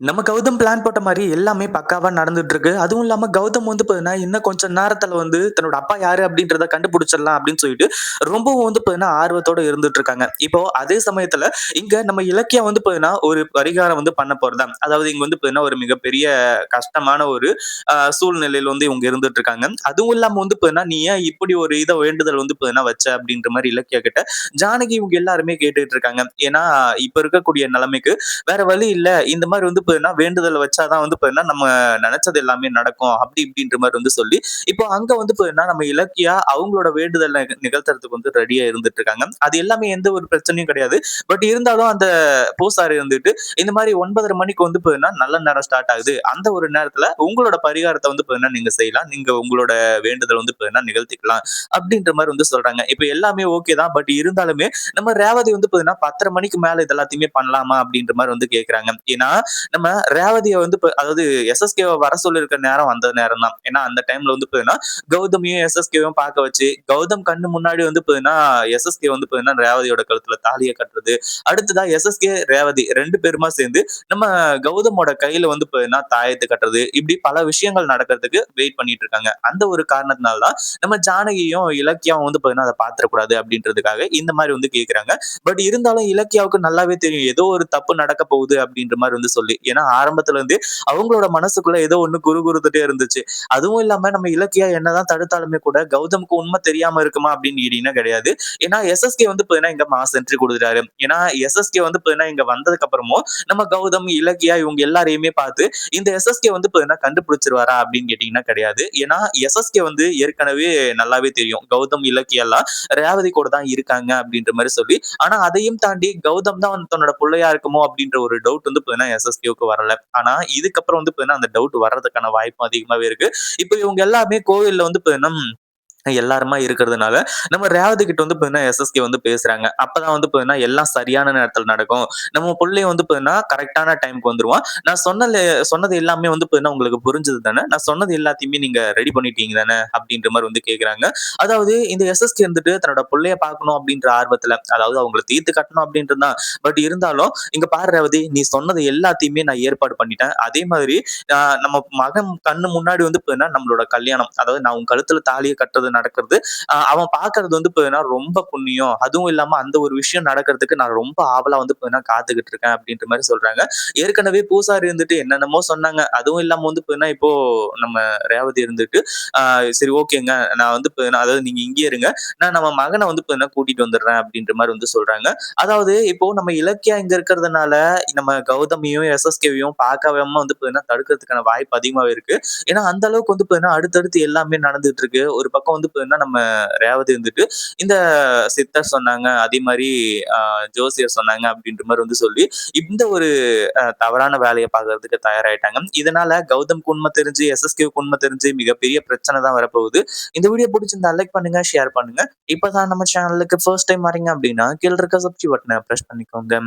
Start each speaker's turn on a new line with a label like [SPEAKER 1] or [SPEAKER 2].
[SPEAKER 1] நம்ம கௌதம் பிளான் போட்ட மாதிரி எல்லாமே பக்காவா நடந்துட்டு இருக்கு. அதுவும் இல்லாம கௌதம் வந்து பாத்தீங்கன்னா, இன்னும் கொஞ்சம் நேரத்துல வந்து தன்னோட அப்பா யாரு அப்படின்றத கண்டுபிடிச்சிடலாம் அப்படின்னு சொல்லிட்டு, ரொம்பவும் வந்து பாத்தீங்கன்னா ஆர்வத்தோட இருந்துட்டு இருக்காங்க. இப்போ அதே சமயத்துல இங்க நம்ம இலக்கியா வந்து பாத்தீங்கன்னா, ஒரு பரிகாரம் வந்து பண்ண போறதா அதாவது இங்க வந்து பாத்தீங்கன்னா, ஒரு மிகப்பெரிய கஷ்டமான ஒரு சூழ்நிலையில வந்து இவங்க இருந்துட்டு இருக்காங்க. அதுவும் இல்லாம வந்து பாத்தீங்கன்னா, "நீ ஏன் இப்படி ஒரு இதை வேண்டுதல் வந்து பாத்தீங்கன்னா வச்ச?" அப்படின்ற மாதிரி இலக்கியா கிட்ட ஜானகி இவங்க எல்லாருமே கேட்டுட்டு இருக்காங்க. ஏன்னா, இப்ப இருக்கக்கூடிய நிலைமைக்கு வேற வழி இல்ல. இந்த மாதிரி வந்து பாத்தீங்கன்னா, வேண்டுதல் வச்சாதான் வந்து பாத்தீங்கன்னா, நம்ம நினைச்சது எல்லாமே நடக்கும். அப்படி இப்படின்ற மாதிரி வந்து சொல்லி, இப்போ அங்க வந்து பாத்தீங்கன்னா, நம்ம இலக்கியா அவங்களோட வேண்டுதல் நிகழ்த்துறதுக்கு வந்து ரெடியா இருந்துட்டு இருக்காங்க. அது எல்லாமே எந்த ஒரு பிரச்சனையும் கிடையாது. பட் இருந்தாலும் அந்த போசார் இருந்துட்டு இந்த மாதிரி ஒன்பதரை மணிக்கு வந்து பாத்தீங்கன்னா, நல்ல நேரம் ஸ்டார்ட் ஆகுது. அந்த ஒரு நேரத்துல உங்களோட பரிகாரத்தை வந்து பாத்தீங்கன்னா, நீங்க செய்யலாம். நீங்க உங்களோட வேண்டுதல் வந்து பாத்தீங்கன்னா நிகழ்த்திக்கலாம். அப்படின்ற மாதிரி வந்து சொல்றாங்க. இப்ப எல்லாமே ஓகே தான். பட் இருந்தாலுமே நம்ம ரேவதி வந்து பாத்தீங்கன்னா, பத்தரை மணிக்கு மேல இது எல்லாத்தையுமே பண்ணலாமா? அப்படின்ற மாதிரி வந்து கேட்கறாங்க. ஏன்னா, நம்ம ரேவதியை வந்து அதாவது எஸ்எஸ்கேவை வர சொல்லியிருக்க நேரம் வந்த நேரம் தான். ஏன்னா, அந்த டைம்ல வந்து பார்த்தீங்கன்னா கௌதமையும், எஸ்எஸ்கேவையும் பார்க்க வச்சு, கௌதம் கண்ணு முன்னாடி வந்து பார்த்தீங்கன்னா எஸ்எஸ்கே வந்து பார்த்தீங்கன்னா ரேவதியோட கழுத்துல தாலியை கட்டுறது. அடுத்ததா எஸ்எஸ்கே, ரேவதி ரெண்டு பேருமா சேர்ந்து நம்ம கௌதமோட கையில வந்து பார்த்தீங்கன்னா தாயத்து கட்டுறது. இப்படி பல விஷயங்கள் நடக்கிறதுக்கு வெயிட் பண்ணிட்டு இருக்காங்க. அந்த ஒரு காரணத்தினால தான் நம்ம ஜானகியும், இலக்கியாவும் வந்து பார்த்தீங்கன்னா அதை பாத்திரக்கூடாது அப்படின்றதுக்காக இந்த மாதிரி வந்து கேட்கறாங்க. பட் இருந்தாலும் இலக்கியாவுக்கு நல்லாவே தெரியும். ஏதோ ஒரு தப்பு நடக்க போகுது அப்படின்ற மாதிரி வந்து சொல்லி. ஏன்னா ஆரம்பத்துல இருந்தே அவங்களோட மனசுக்குள்ள ஏதோ ஒண்ணு குறுகுறுத்துட்டே இருந்துச்சு. அதுவும் இல்லாம நம்ம இலக்கியா என்னதான் தடுத்தாலுமே கூட கௌதமுக்கு உண்மை தெரியாம இருக்குமா அப்படின்னு கேட்டீங்கன்னா கிடையாது. ஏன்னா எஸ்எஸ்கே வந்து பாத்தீங்கன்னா, இங்க மாஸ் என்ட்ரி குடுத்துட்டாரு. ஏன்னா எஸ்எஸ்கே வந்து பாத்தீங்கன்னா, இங்க வந்ததுக்கு அப்புறமும் நம்ம கௌதம், இலக்கியா இவங்க எல்லாரையுமே பார்த்து இந்த எஸ்எஸ்கே வந்து பாத்தீங்கன்னா கண்டுபிடிச்சிருவாரா அப்படின்னு கேட்டீங்கன்னா கிடையாது. ஏன்னா எஸ்எஸ்கே வந்து ஏற்கனவே நல்லாவே தெரியும். கௌதம், இலக்கியாலாம் ரேவதி கூட தான் இருக்காங்க அப்படின்ற மாதிரி சொல்லி, ஆனா அதையும் தாண்டி கௌதம் தான் தன்னோட பிள்ளையா இருக்குமோ அப்படின்ற ஒரு டவுட் வந்து பாத்தீங்கன்னா எஸ்எஸ்கேவுக்கு வரல. ஆனா இதுக்கப்புறம் வந்து பாத்தீங்கன்னா, அந்த டவுட் வர்றதுக்கான வாய்ப்பும் அதிகமாவே இருக்கு. இப்ப இவங்க எல்லாமே கோவில்ல வந்து பாத்தீங்கன்னா எல்லாருமா இருக்கிறதுனால, நம்ம ரேவதி கிட்ட வந்து பாத்தீங்கன்னா, எஸ்எஸ்கே வந்து பேசுறாங்க. அப்பதான் வந்து பாத்தீங்கன்னா, எல்லாம் சரியான நேரத்துல நடக்கும். நம்ம பிள்ளைய வந்து பாத்தீங்கன்னா, கரெக்டான டைம்க்கு வந்துருவான். நான் சொன்னது சொன்னது எல்லாமே வந்து பாத்தீங்கன்னா, உங்களுக்கு புரிஞ்சது தானே? நான் சொன்னது எல்லாத்தையுமே நீங்க ரெடி பண்ணிட்டீங்க தானே? அப்படின்ற மாதிரி வந்து கேட்குறாங்க அதாவது இந்த எஸ்எஸ்கே இருந்துட்டு தன்னோட பிள்ளைய பார்க்கணும் அப்படின்ற ஆர்வத்துல, அதாவது அவங்கள தீர்த்து கட்டணும் அப்படின்றது தான். பட் இருந்தாலும், "இங்க பாரு ரேவதி, நீ சொன்னது எல்லாத்தையுமே நான் ஏற்பாடு பண்ணிட்டேன். அதே மாதிரி நம்ம மகன் கண்ணு முன்னாடி வந்து பாத்தீங்கன்னா, நம்மளோட கல்யாணம். அதாவது நான் உன் கழுத்துல தாலியை கட்டுறது நடக்கிறது. அவன் பார்க்கறது வந்து பாத்தீங்கன்னா, ரொம்ப புண்ணியம். அதுவும் இல்லாம அந்த ஒரு விஷயம் நடக்கிறதுக்கு நான் ரொம்ப ஆவலா வந்து பாத்தீங்கன்னா, காத்துக்கிட்டு இருக்கேன்." அப்படின்ற மாதிரி சொல்றாங்க. ஏற்கனவே பூசாரி இருந்துட்டு என்னென்னமோ சொன்னாங்க. அதுவும் இல்லாம வந்து பாத்தீங்கன்னா, இப்போ நம்ம ரேவதி இருந்துட்டு, சரி ஓகேங்க. நான் வந்து அதாவது நீங்க இங்கே இருங்க. நான் நம்ம மகன வந்து கூட்டிட்டு வந்துடுறேன்." அப்படின்ற மாதிரி வந்து சொல்றாங்க. அதாவது இப்போ நம்ம இலக்கியா இங்க இருக்கிறதுனால, நம்ம கௌதமியும், எஸ்எஸ்கேவையும் பார்க்காம வந்து பாத்தீங்கன்னா, தடுக்கிறதுக்கான வாய்ப்பு அதிகமாவே இருக்கு. ஏன்னா அந்த அளவுக்கு வந்து பாத்தீங்கன்னா, அடுத்தடுத்து எல்லாமே நடந்துட்டு இருக்கு. ஒரு பக்கம் வந்து பாத்தீங்கன்னா, நம்ம ரேவதி இருந்துட்டு, இந்த சித்தர் சொன்னாங்க, அதே மாதிரி ஜோசியர் சொன்னாங்க அப்படின்ற மாதிரி வந்து சொல்லி, இந்த ஒரு தவறான வேலையை பார்க்கறதுக்கு தயாராயிட்டாங்க. இதனால கௌதம் உண்மை தெரிஞ்சு, எஸ்எஸ்கே உண்மை தெரிஞ்சு மிகப்பெரிய பிரச்சனை தான் வரப்போகுது. இந்த வீடியோ பிடிச்சிருந்தா லைக் பண்ணுங்க, ஷேர் பண்ணுங்க. இப்பதான் நம்ம சேனலுக்கு ஃபர்ஸ்ட் டைம் வரீங்க அப்படின்னா, கீழ இருக்க சப்ஸ்கிரைப் பட்டனை ப்ரெஸ் பண்ணிக்கோங்க.